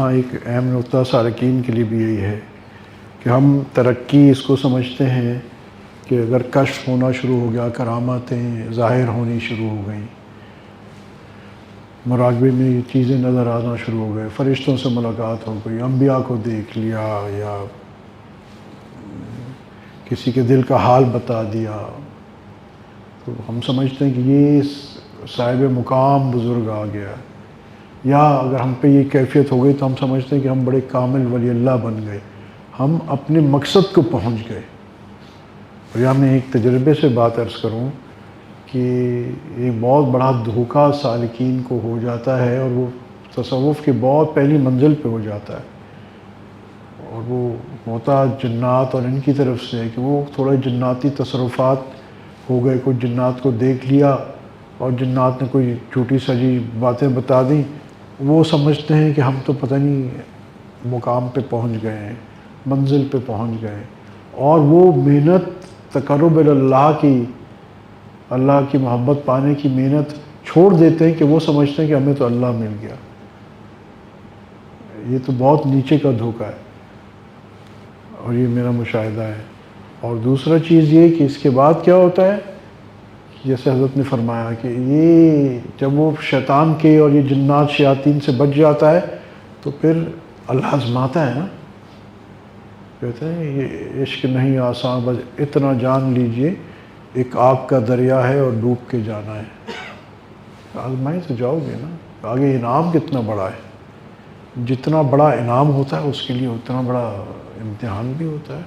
यहाँ एक अहम नुकता सारकिन के लिए भी यही है कि हम तरक्की इसको समझते हैं कि अगर कश्फ होना शुरू हो गया, करामतें ज़ाहिर होनी शुरू हो गई मुराकबे में ये चीज़ें नज़र आना शुरू हो गए, फ़रिश्तों से मुलाकात हो गई अम्बिया को देख लिया या किसी के दिल का हाल बता दिया। तो हम समझते हैं कि ये साहिब मुकाम बुज़ुर्ग आ गया। या अगर हम पे ये कैफियत हो गई तो हम समझते हैं कि हम बड़े कामिल वली अल्लाह बन गए। हम अपने मकसद को पहुँच गए। और या मैं एक तजर्बे से बात अर्ज़ करूँ कि एक बहुत बड़ा धोखा सालकिन को हो जाता है और वो तसव्वुफ़ की बहुत पहली मंजिल पे हो जाता है। और वो होता जन्नात और इनकी तरफ़ से है कि वो थोड़े जन्नाती तसरुफ़ात हो गए कुछ जन्नात को देख लिया और जन्नात ने कोई छोटी सजी बातें बता दी वो समझते हैं कि हम तो पता नहीं मुकाम पे पहुँच गए हैं, मंजिल पे पहुँच गए और वो मेहनत तकरब अल्लाह की अल्लाह की मोहब्बत पाने की मेहनत छोड़ देते हैं कि वो समझते हैं कि हमें तो अल्लाह मिल गया। ये तो बहुत नीचे का धोखा है और ये मेरा मुशाहिदा है। और दूसरा चीज़ ये कि इसके बाद क्या होता है? जैसे हज़रत ने फरमाया कि ये जब वो शैतान के और ये जन्नात शयातीन से बच जाता है तो फिर अल्लाह आजमाता है ना? कहते हैं, ये इश्क नहीं आसान, बस इतना जान लीजिए, एक आग का दरिया है और डूब के जाना है। आजमाई तो जाओगे ना? आगे इनाम कितना बड़ा है? जितना बड़ा इनाम होता है, उसके लिए उतना बड़ा इम्तिहान भी होता है।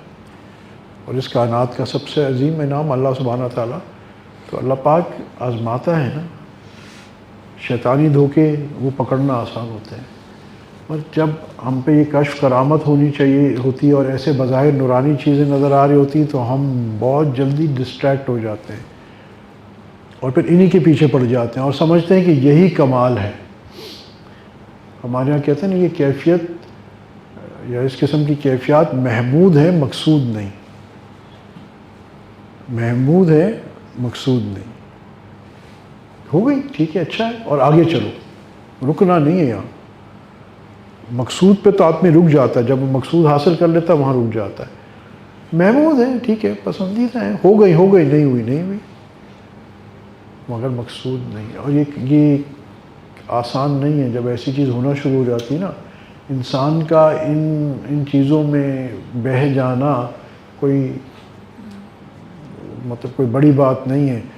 और इस कायनात का सबसे अजीम इनाम अल्लाह सुबहाना ताला तो अल्लाह पाक आजमाता है ना, शैतानी धोखे वो पकड़ना आसान होता है। और जब हम पे ये कश्फ करामत होनी चाहिए, होती है और ऐसे बज़ाहिर नूरानी चीज़ें नज़र आ रही होती हैं तो हम बहुत जल्दी डिस्ट्रैक्ट हो जाते हैं और फिर इन्हीं के पीछे पड़ जाते हैं और समझते हैं कि यही कमाल है। हमारे यहाँ कहते हैं ना, ये कैफियत, या इस किस्म की कैफियत महमूद है, मकसूद नहीं। महमूद है मकसूद नहीं। हो गई, ठीक है अच्छा है, और आगे चलो। रुकना नहीं है यहाँ। मकसूद पे तो आदमी रुक जाता है। जब मकसूद हासिल कर लेता है, वहाँ रुक जाता है। महमूद है, ठीक है, पसंदीदा है। हो गई हो गई, नहीं हुई नहीं हुई। मगर मकसूद नहीं और ये ये आसान नहीं है। जब ऐसी चीज़ होना शुरू हो जाती है ना, इंसान का इन इन चीज़ों में बह जाना कोई मतलब कोई बड़ी बात नहीं है।